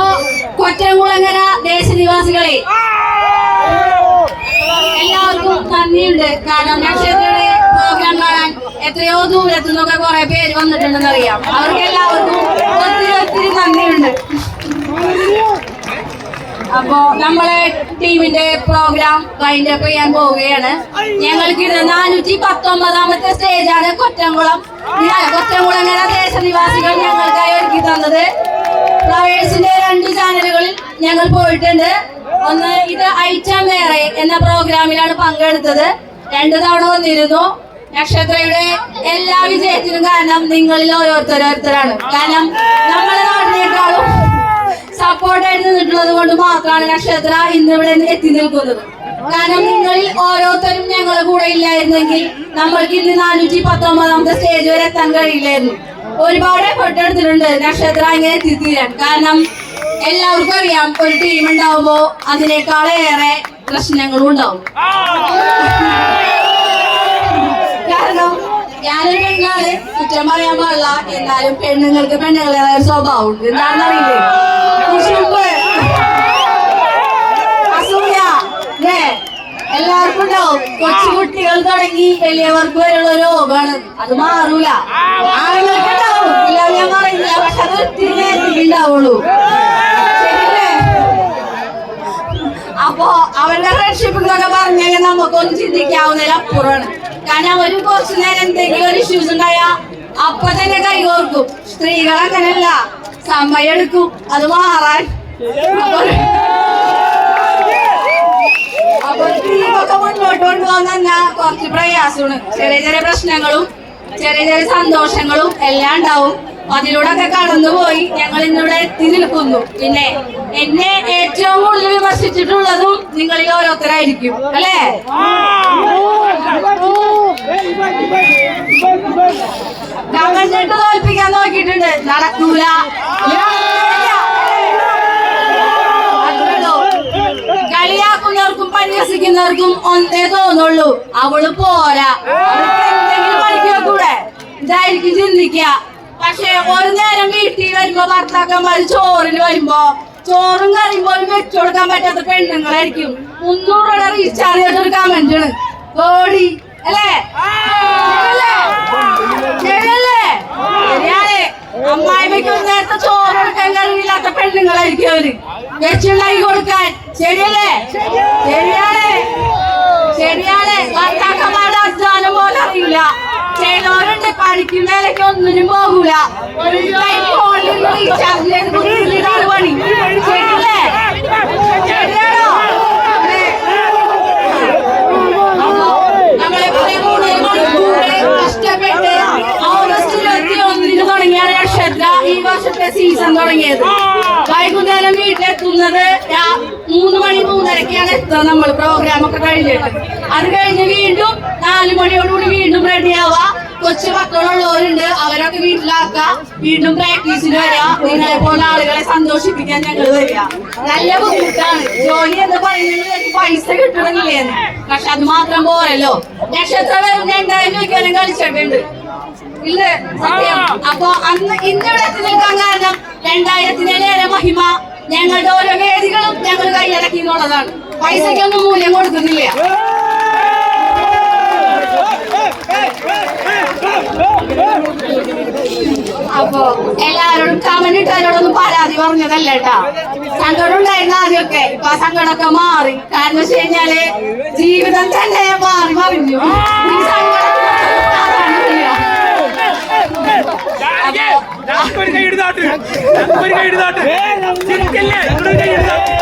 അപ്പോ കൊറ്റംകുളങ്ങര ദേശനിവാസികളെ എല്ലാവർക്കും നന്ദിയുണ്ട്. കാരണം നക്ഷത്രങ്ങളെ പ്രോഗ്രാം കാണാൻ എത്രയോ ദൂരത്തുനിന്നൊക്കെ കുറെ പേര് വന്നിട്ടുണ്ടെന്ന് അറിയാം അവർക്ക് എല്ലാവർക്കും ഒത്തിരി ഒത്തിരി നന്ദിയുണ്ട്. അപ്പോ നമ്മളെ ടീമിന്റെ പ്രോഗ്രാം വൈൻഡ് അപ്പ് ചെയ്യാൻ പോവുകയാണ്. ഞങ്ങൾക്ക് ഇത് നാനൂറ്റി പത്തൊമ്പതാമത്തെ സ്റ്റേജാണ് കൊറ്റംകുളം കൊറ്റംകുളങ്ങര ദേശനിവാസികൾ ഞങ്ങൾക്കായി ഒരുക്കി തന്നത്. ഫ്ലവേഴ്സിന്റെ രണ്ട് ചാനലുകളിൽ ഞങ്ങൾ പോയിട്ടുണ്ട്. ഒന്ന് ഇത് ഐറ്റം വേറെ എന്ന പ്രോഗ്രാമിലാണ് പങ്കെടുത്തത്. രണ്ടു തവണ വന്നിരുന്നു. നക്ഷത്രയുടെ എല്ലാ വിജയത്തിനും കാരണം നിങ്ങളിൽ ഓരോരുത്തരോരുത്തരാണ് കാരണം നമ്മളെ നാടിനേക്കാളും സപ്പോർട്ടായിട്ട് നിന്നിട്ടുള്ളത് കൊണ്ട് മാത്രമാണ് നക്ഷത്ര ഇന്ന് ഇവിടെ എത്തി നിൽക്കുന്നത്. കാരണം നിങ്ങളിൽ ഓരോരുത്തരും ഞങ്ങളുടെ കൂടെ ഇല്ലായിരുന്നെങ്കിൽ നമ്മൾക്ക് ഇന്ന് നാനൂറ്റി പത്തൊമ്പതാമത്തെ സ്റ്റേജ് വരെ എത്താൻ കഴിയില്ലായിരുന്നു. ഒരുപാട് ഫോട്ടോ എടുത്തിട്ടുണ്ട്. നക്ഷത്ര ഇങ്ങനെ എത്തിത്തീരാൻ കാരണം എല്ലാവർക്കും അറിയാം ഒരു ടീം ഉണ്ടാവുമ്പോ അതിനേക്കാളേറെ പ്രശ്നങ്ങളും ഉണ്ടാവും. കാരണം ഞാനൊരു പെണ്ണാണ്. കുറ്റം പറയാൻ പാടില്ല. എന്നാലും പെണ്ണുങ്ങൾക്ക് പെണ്ണുങ്ങളുടെ സ്വഭാവം ഉണ്ട്. എന്താണെന്ന് അറിയില്ലേ കുശുമ്പ് അസൂയ ല്ലേ? എല്ലാവർക്കും ഉണ്ടാവും കൊച്ചു കുട്ടികൾ തുടങ്ങി വലിയവർക്ക് വരെയുള്ള രോഗമാണ് അത് മാറൂല. ആളുകൾക്ക് ഉണ്ടാവും ഞാൻ അപ്പോ അവരുടെ ഫ്രണ്ട്ഷിപ്പ് എന്നൊക്കെ പറഞ്ഞാൽ നമുക്കൊന്നും ചിന്തിക്കാവുന്നതിൽ അപ്പുറമാണ്. കാരണം അവർ കുറച്ചു നേരം എന്തെങ്കിലും ഒരു ഇഷ്യൂസ് ഉണ്ടായാ അപ്പൊ തന്നെ കൈകോർക്കും സ്ത്രീകൾ അങ്ങനെയല്ല. സമയം എടുക്കും അത് മാറാൻ. അപ്പൊ മുന്നോട്ട് കുറച്ച് പ്രയാസമാണ്. ചെറിയ ചെറിയ പ്രശ്നങ്ങളും ചെറിയ ചെറിയ സന്തോഷങ്ങളും എല്ലാം ഉണ്ടാവും. അതിലൂടെ ഒക്കെ കടന്നുപോയി ഞങ്ങൾ ഇന്നിവിടെ എത്തി നിൽക്കുന്നു. പിന്നെ എന്നെ ഏറ്റവും കൂടുതൽ വിമർശിച്ചിട്ടുള്ളതും നിങ്ങളിൽ ഓരോരുത്തരായിരിക്കും. അല്ലേ? കമന്റിട്ട് തോൽപ്പിക്കാൻ നോക്കിയിട്ടുണ്ട്. നടക്കൂല. പരിഹസിക്കുന്നവർക്കും ഒന്നേ തോന്നുള്ളൂ. അവൾ പോരാ. കൂടെ ഇതായിരിക്കും ചിന്തിക്കുക. പക്ഷെ ഒരു നേരം വീട്ടിൽ വരുമ്പോ ഭർത്താക്കന്മാര് ചോറിന് വരുമ്പോ ചോറും കറിയും പോലും വെച്ചു കൊടുക്കാൻ പറ്റാത്ത പെണ്ണുങ്ങളായിരിക്കും. മുന്നൂറ് റീചാർജ് ചെയ്തൊരു കമന്റ് ആണ് കോടി അല്ലേ? അമ്മായിമ്മയ്ക്ക് ഒരു നേരത്തെ ചോറ് കൊടുക്കാൻ കഴിവില്ലാത്ത പെണ്ണുങ്ങളായിരിക്കും അവർ. വെച്ചുണ്ടാക്കി കൊടുക്കാൻ. ശരിയല്ലേ? ശരിയാണ്. ചിലവരുണ്ട് പണിക്കും ഒന്നിനും പോകൂല. പണി? ഈ സീസൺ തുടങ്ങിയത്. വൈകുന്നേരം വീട്ടിലെത്തുന്നത് മൂന്ന് മണി മൂന്നരക്കാണ് എത്തുക നമ്മൾ പ്രോഗ്രാം ഒക്കെ കഴിഞ്ഞിട്ട്. അത് കഴിഞ്ഞ് വീണ്ടും നാല് മണിയോടുകൂടി വീണ്ടും റെഡി ആവുക. കൊച്ചു മക്കളുള്ളവരുണ്ട്. അവരൊക്കെ വീട്ടിലാക്കുക വീണ്ടും പ്രാക്ടീസിന് വരിക നിങ്ങളെ പോലെ ആളുകളെ സന്തോഷിപ്പിക്കാൻ ഞങ്ങൾ വരിക നല്ല ബുദ്ധിമുട്ടാണ്. ജോലി എന്ന് പറയുന്നത് പൈസ കിട്ടണമെന്നില്ലേ പക്ഷെ അത് മാത്രം പോരല്ലോ. നക്ഷത്രം വരും രണ്ടായിരം രൂപയ്ക്ക് കളിച്ചിട്ടുണ്ട്. അപ്പൊ അന്ന് ഇന്നിവിടെ എത്തി നിൽക്കാൻ കാരണം രണ്ടായിരത്തിനേറെ മഹിമ. ഞങ്ങളുടെ ഓരോ വേദികളും ഞങ്ങൾ കൈയടക്കി എന്നുള്ളതാണ് പൈസയ്ക്കൊന്നും മൂല്യം കൊടുക്കുന്നില്ല. അപ്പൊ എല്ലാരോടും കമന്റ് ഇട്ടവരോടൊന്നും പരാതി പറഞ്ഞതല്ല കേട്ടാ സങ്കടം ഉണ്ടായിരുന്ന ആദ്യമൊക്കെ. ഇപ്പൊ ആ സങ്കടമൊക്കെ മാറി. കാരണം വെച്ച് കഴിഞ്ഞാൽ ജീവിതം തന്നെ മാറി മറിഞ്ഞു. ഈ. ഒരു കൈ ഇടുതാട്ട് ഒരു കൈ ഇടുതാട്ട് ചിരിക്കല്ലേ? ഒരു കൈ എടുത്താട്ട്